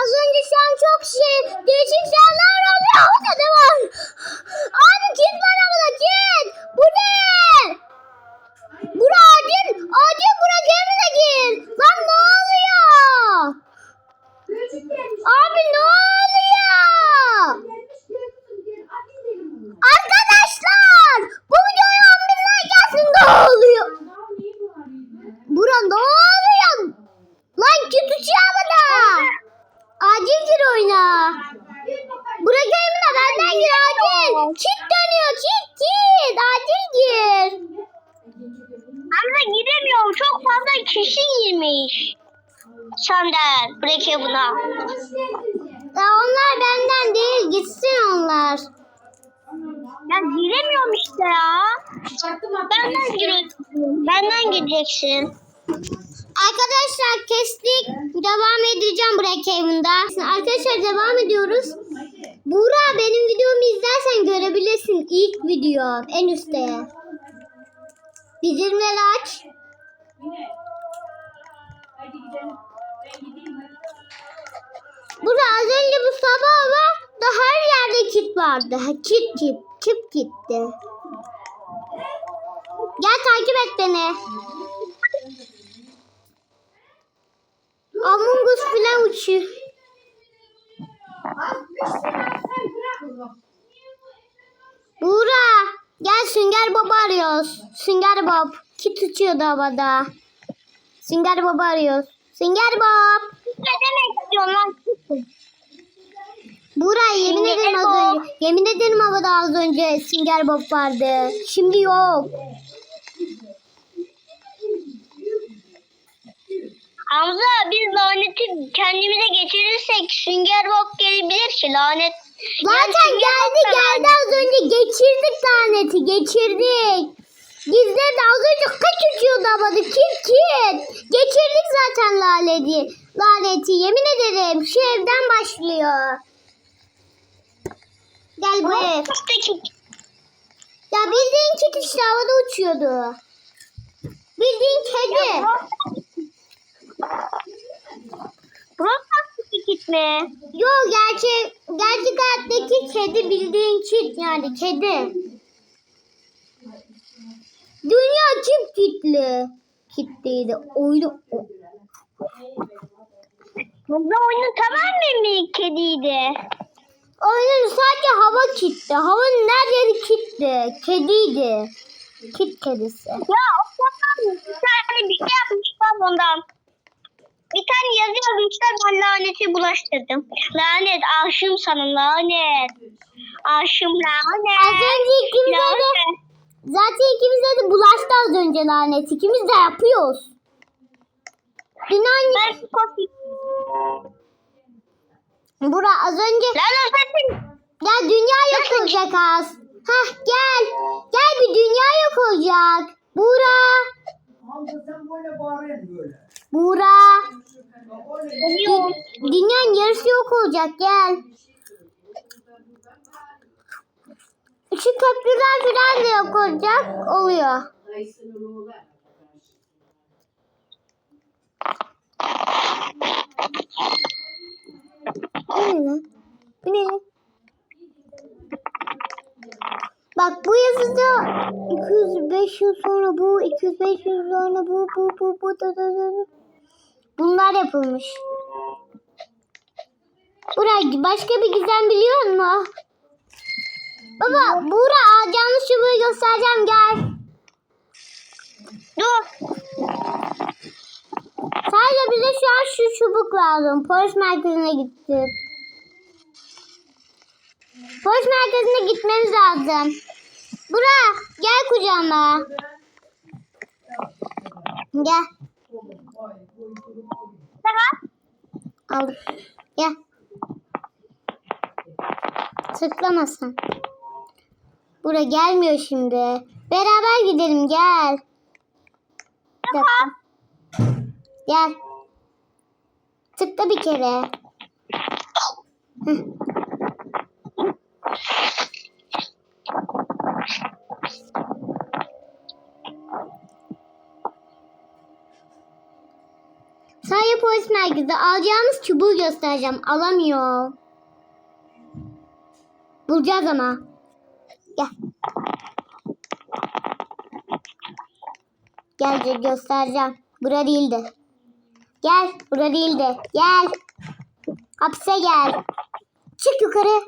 Az önce an çok şey değişik şeyler oluyor. Ne var? Abi kit var abla kit. Bu ne? Bura acil. Acil bura gelme gir. Lan ne oluyor? Abi ne oluyor? Arkadaşlar bu videoya 10 bin like gelsin ne oluyor? Bura ne oluyor? Lan kit uçuyor bana. Acil gir oyuna. Bura gelme acil. Kit dönüyor kit kit. Acil gir. Ama giremiyorum. Çok fazla kişi girmiş. Senden break'e buna. Ya onlar benden değil gitsin onlar. Ya giremiyorum işte ya. Benden gireceksin. Benden gireceksin. Arkadaşlar kestik. Devam edeceğim Brookhaven'da. Arkadaşlar devam ediyoruz. Buğra benim videomu izlersen görebilirsin. İlk video en üstte. Bildirimleri aç. Burada az önce bu sabah var da her yerde kit vardı. Ha, Kit kit. Kit gitti. Gel takip et beni. Among Us filan uçuyor. Buğra gel Sünger Baba arıyoruz. Sünger Bob. Kit uçuyordu havada. Sünger Baba arıyoruz. Sünger Bob. Ne demek istiyorsun lan? Buğra yemin Sünger ederim az Bob. önce. Yemin ederim havada az önce Sünger Bob vardı. Şimdi yok. Hamza biz laneti kendimize geçirirsek Sünger Bob gelebilir ki lanet. Zaten Sünger geldi geldi az önce geçirdik laneti geçirdik. Gizleri az önce kaç uçuyordu havada kit kit. Geçirdik zaten laneti. Laneti yemin ederim şu evden başlıyor. Gel bu ev. Ya bildiğin kit işte havada uçuyordu. Bildiğin kedi. Roblox'taki gitme. Yo gerçek gerçek hayattaki kedi bildiğin kit yani kedi. Dünya kim kitli? Kitliydi. Oyunu Bunda oyunun tamamen bir kediydi. oyunun sadece hava kitti. Havanın yeri kitti. Kediydi. Kit kedisi. Ya o zaman bir tane bir şey yapmışlar ondan. Bir tane yazı yazmışlar ben laneti bulaştırdım. Lanet aşığım sana lanet. Aşığım lanet. Az önce ikimize de Lanet. zaten ikimize de bulaştı az önce lanet. İkimiz de yapıyoruz. Dünyanın Ben kopya. Bura az önce Lan o sesin. Ya dünya yok olacak az. Hah gel. Gel bir dünya yok olacak. Buğra. Hamza sen böyle bağırıyorsun böyle. Buğra. Dü- dünyanın yarısı yok olacak gel. Şu köprüler falan da yok olacak. Oluyor. Bu ne lan? Bu ne? Bak bu yazıda 205 yıl sonra bu, 205 yıl sonra bu, bu, bu, bu, da, da, da. Bunlar yapılmış. Burak başka bir gizem biliyor musun? Baba Buğra alacağımız çubuğu göstereceğim gel. Dur. Sadece bize şu an şu çubuk lazım. Polis merkezine gitti. Polis merkezine gitmemiz lazım. Burak gel kucağıma. Gel. Tamam. Aldım. Gel. Tıklamasın. Bura gelmiyor şimdi. Beraber gidelim gel. Dakika. Gel. Tıkla bir kere. Güzel. Alacağımız çubuğu göstereceğim. Alamıyor. Bulacağız ama. Gel. Gel gö- göstereceğim. Bura değildi. Gel. Bura değildi. Gel. Hapse gel. Çık yukarı.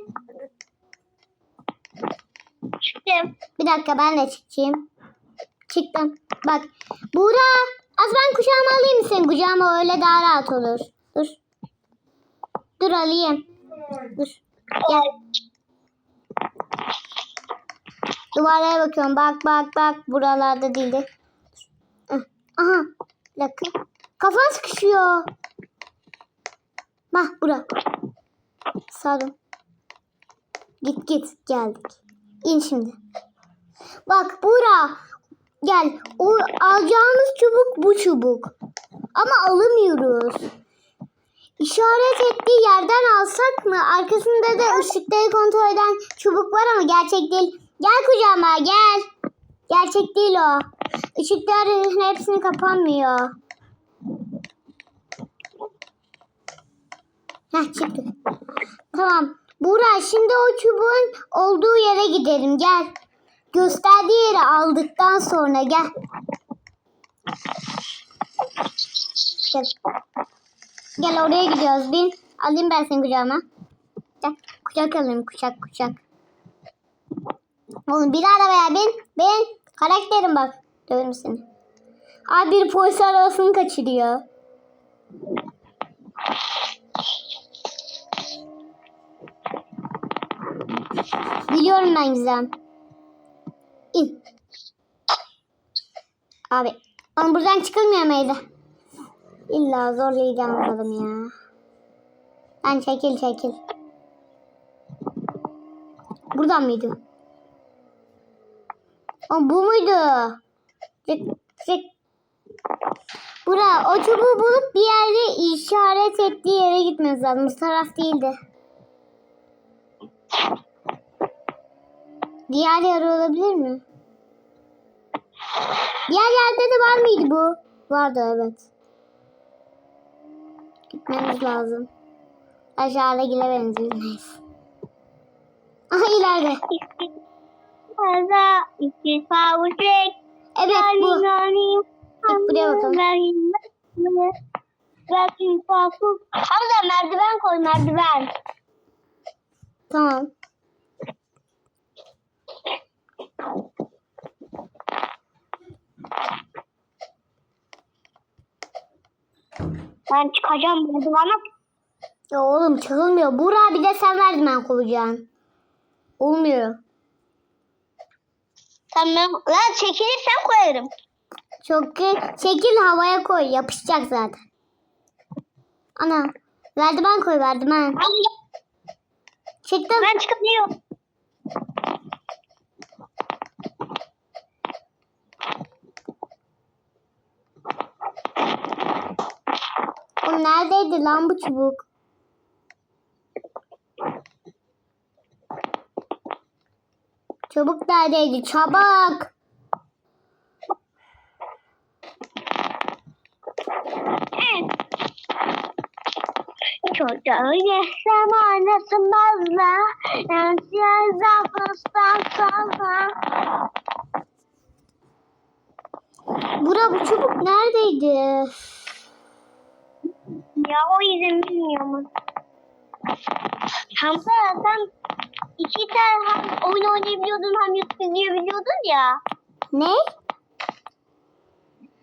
Çıktım. Bir dakika ben de çıkayım. Çıktım. Bak. Buğra. Az ben kucağıma alayım seni? Kucağıma öyle daha rahat olur. Dur. Dur alayım. Dur. Gel. Duvarlara bakıyorum. Bak bak bak. Buralarda değildi. Aha. Bir. Kafan sıkışıyor. Bak bura. Ol. Git git. Geldik. İn şimdi. Bak Bura. Gel. O alacağımız çubuk bu çubuk. Ama alamıyoruz. İşaret ettiği yerden alsak mı? Arkasında da ışıkları kontrol eden çubuk var ama gerçek değil. Gel kucağıma gel. Gerçek değil o. Işıkların hepsini kapanmıyor. Heh çıktı. Tamam. Buğra şimdi o çubuğun olduğu yere gidelim gel. Gösterdiği yeri aldıktan sonra gel. Gel. Gel oraya gidiyoruz bin. Alayım ben seni kucağıma. Gel. Kucak alayım kucak kucak. Oğlum bir arabaya bin. Bin. Karakterim bak. Döverim seni. Abi bir polis arabasını kaçırıyor. Biliyorum ben Gizem. İn. Abi. Ama buradan çıkılmıyor muydu? İlla zorlayacağım adam ya. Lan çekil çekil. Buradan mıydı? O bu muydu? Çık çık. Bura o çubuğu bulup bir yerde işaret ettiği yere gitmemiz lazım. Bu taraf değildi. Diğer yer olabilir mi? Diğer yerde de var mıydı bu? Vardı evet. Gitmemiz lazım. Aşağıda gile benziyor. Neyse. Aha ileride. Evet bu. buraya bakalım. Hamza merdiven koy merdiven. Tamam. Ben çıkacağım merdivene. Ya oğlum çıkılmıyor. Buğra bir de sen merdiven koyacaksın. Olmuyor. Tamam. Lan çekilirsen koyarım. Çok çekil havaya koy. Yapışacak zaten. Ana. Merdiven koy merdiven. Çıktım. Ben. O neredeydi lan bu çubuk? Çubuk neredeydi? Çabuk. Çocuğu yesem anasın bazla. Yansıyan zafıstan sonra. Bura bu çubuk neredeydi? Ya o izin bilmiyor mu? Hamza sen iki tane hem oyun oynayabiliyordun hem YouTube izleyebiliyordun ya. Ne?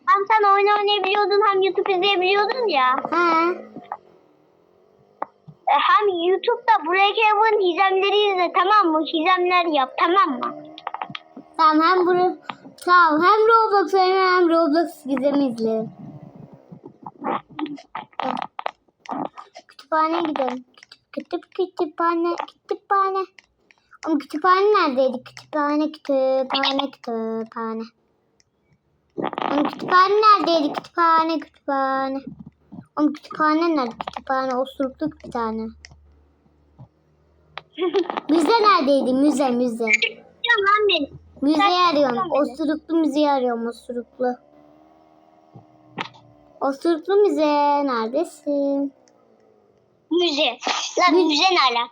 Hem sen oyun oynayabiliyordun hem YouTube izleyebiliyordun ya. Ha. E, Hem YouTube'da Breakhaven hizemleri izle tamam mı? Hizemler yap tamam mı? Tamam hem bunu tamam hem Roblox oynayayım hem Roblox gizemi izlerim. Kütüphaneye gidelim. Kütüp kütüp kütüphane kütüphane. Ama kütüphane neredeydi? Kütüphane kütüphane kütüphane. Ama kütüphane neredeydi? Kütüphane kütüphane. Ama kütüphane nerede? Kütüphane osuruklu bir tane. Müze neredeydi? Müze müze. Müzeyi arıyorum. Osuruklu müzeyi arıyorum osuruklu. Osuruklu müze neredesin? Müze. Lan Mü- müze ne ala?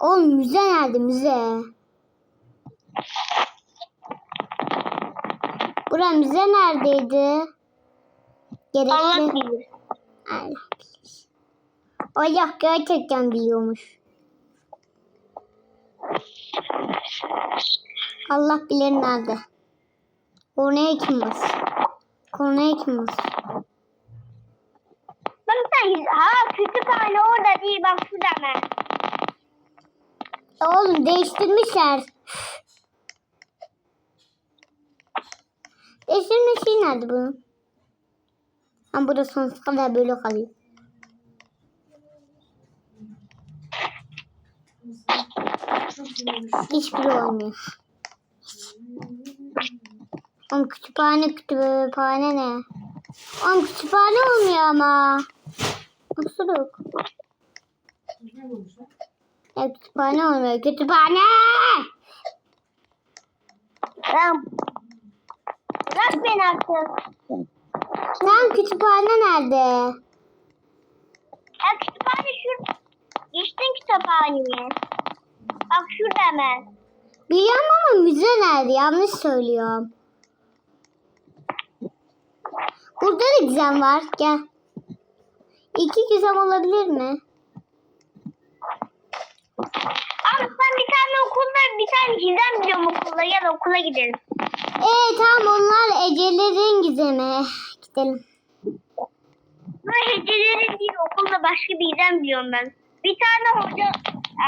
Oğlum müze nerede müze? Bura müze neredeydi? Gerekli. Allah bilir. Allah bilir. Allah gerçekten biliyormuş. Allah bilir nerede. Kornaya kim bas? Kornaya kim bas? Ben tane ha kütüphane orada değil bak şurada. Ya oğlum değiştirmişler. Değiştirmiş şey nerede bunun? Ha burada sonsuza kadar böyle kalıyor. Hiçbiri olmuyor. Oğlum kütüphane kütüphane ne? Oğlum kütüphane olmuyor ama. Osuruk. Ya kütüphane olmuyor. Kütüphane! Lan. Bırak beni artık. Lan kütüphane nerede? Ya kütüphane şurada. Geçtin kütüphaneye. Bak şurada hemen. Biliyorum ama müze nerede? Yanlış söylüyorum. Burada da gizem var. Gel. İki gizem olabilir mi? Abi ben bir tane okulda bir tane gizem biliyorum okulda. Gel okula gidelim. Ee tamam onlar Ecelerin gizemi. Gidelim. Böyle hecelerin değil okulda başka bir gizem biliyorum ben. Bir tane hoca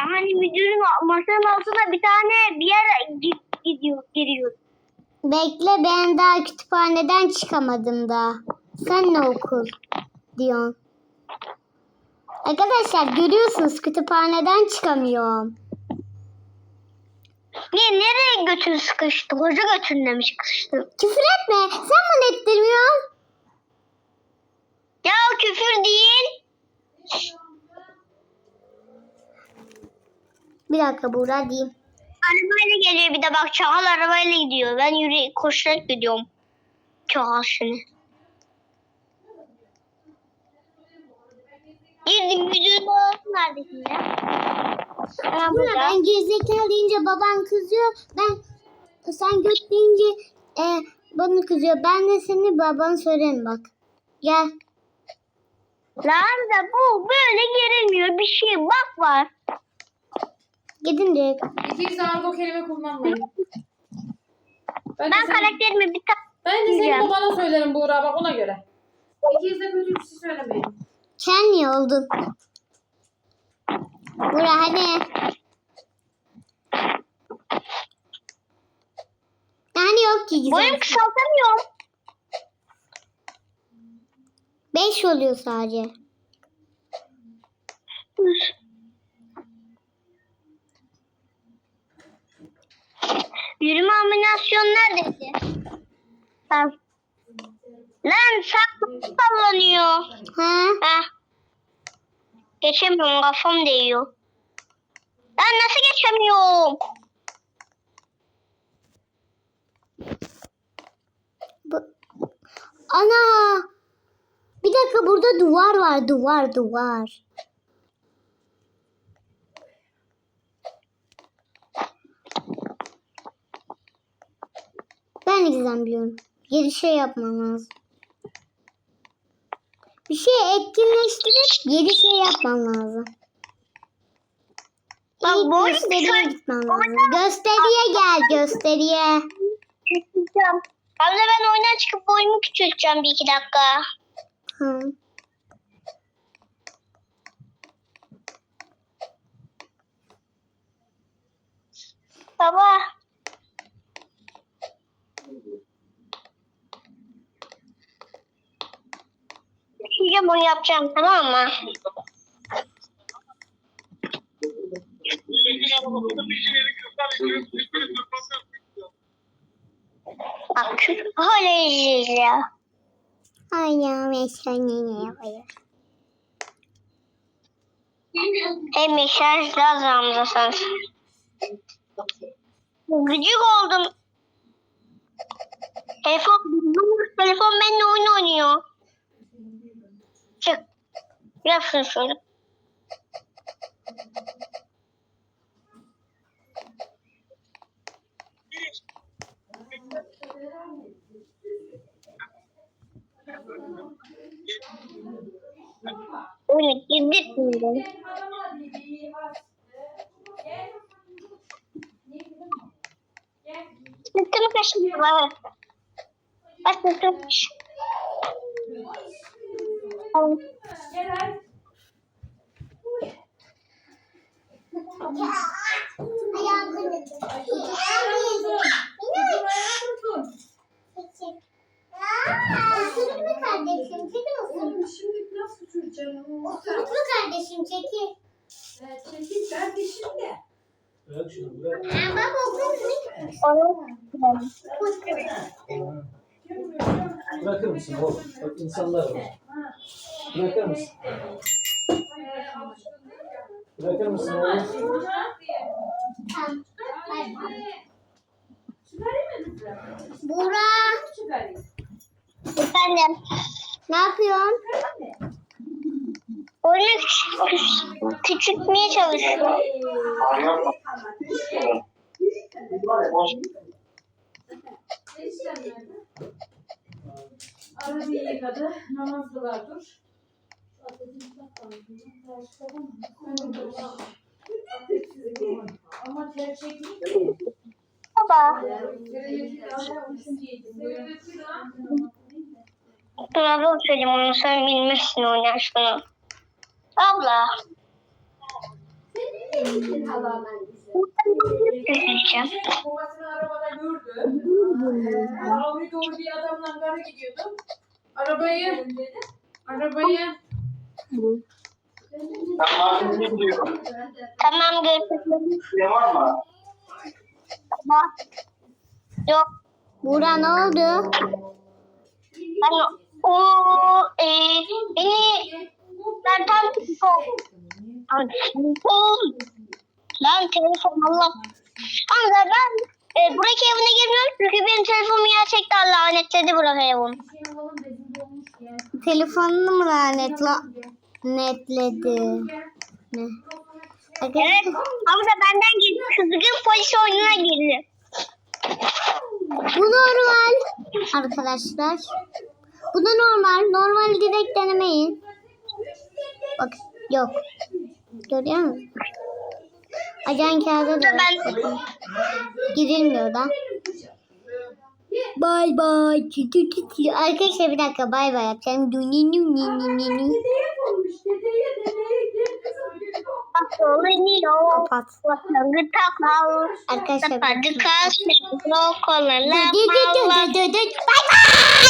hani müdürün masanın altında bir tane bir yer gi- gidiyor giriyor. Bekle ben daha kütüphaneden çıkamadım da. Sen ne okul diyorsun? Arkadaşlar görüyorsunuz kütüphaneden çıkamıyorum. Niye nereye götür sıkıştı? Hoca götürüne mi sıkıştı? Küfür etme. Sen bana ettirmiyorsun. Ya küfür değil. Bir dakika Buğra diyeyim. Arabayla geliyor bir de bak Çağal arabayla gidiyor. Ben yürü koşarak gidiyorum. Çağal seni. Girdim müdürün odası nerede şimdi? Buğra burada. ben gerizekalı deyince baban kızıyor. Ben sen göt deyince e, bana kızıyor. Ben de seni baban söylerim bak. Gel. Lan da bu böyle gerilmiyor. Bir şey bak var. Gidin direkt. İkiniz de argo kelime kullanmayın. Ben, Ben senin, karakterimi bir tane ben de senin babana söylerim Buğra bak ona göre. İkiniz de kötü bir şey söylemeyin. Sen niye oldun? Buğra hani. Yani yok ki boyum güzel. kısaltamıyorum. Beş oluyor sadece. Yürüme animasyon neredeydi? Lan. Lan sallanıyor. Ha? Heh. Geçemiyorum kafam değiyor. Lan nasıl geçemiyorum? Ana! Bir dakika burada duvar var. Duvar duvar. Ben de güzel biliyorum. Yedi şey yapmam lazım. Bir şey etkinleştirip yedi şey yapmam lazım. Bak İlk boy gösteriye gitmem lazım. Gösteriye gel gösteriye. Küçülteceğim. Abla ben oyundan çıkıp boyumu küçülteceğim bir iki dakika. Hı. Baba. Küçüleceğim onu yapacağım tamam mı? Bak öyle izliyor. Ay ya mesela ne yapıyor? Hem mesaj lazım Hamza sen. Gıcık oldum. Telefon, telefon benimle oyun oynuyor. Çık. Yapsın şöyle. Öyle girdirtmiyorum. Sırtımı kaşıdım. Evet. Bak sırtımı kaşıdım. Tamam. Ayağım kırıldı. Osuruk mu kardeşim? Çekil kardeşim? Çekil. Kardeşim de. Bırak şunu bırak. Aa, bak. Onu Bırakır mısın oğlum? Bak insanlar var. Bırakır mısın? Bırakır mısın oğlum? Çıkarayım. Efendim. Ne yapıyorsun? Oyunu küç- küçültmeye çalışıyorum. Arabayı yıkadı. Namaz kılar dur. Baba. Abla söyleyeyim onu sen bilmişsin oyun aşkını. Abla. Üzüleceğim. Babasını arabada gördü. Avri doğru bir adamla karı gidiyordu. Arabayı, arabayı Tamam görüşürüz. Baba. Yok. Buğra ne oldu? Hani o e, beni zaten çok telefon lan telefon Allah ama ben e, Burak evine girmiyorum çünkü benim telefonumu gerçekten lanetledi Burak evim. Telefonunu mu lanetle netledi? Ne? Evet ama da benden girdi kızgın polis oyununa girdi. Bu normal arkadaşlar. Bu da normal. Normal direkt denemeyin. Bak yok. Görüyor musun? Ajan kağıda da. Ben girilmiyor da. Bay bay. Arkadaşlar bir dakika bay bay yapacağım. Oynuyor. Kapat. Arkadaşlar. Lokola la Bay bay.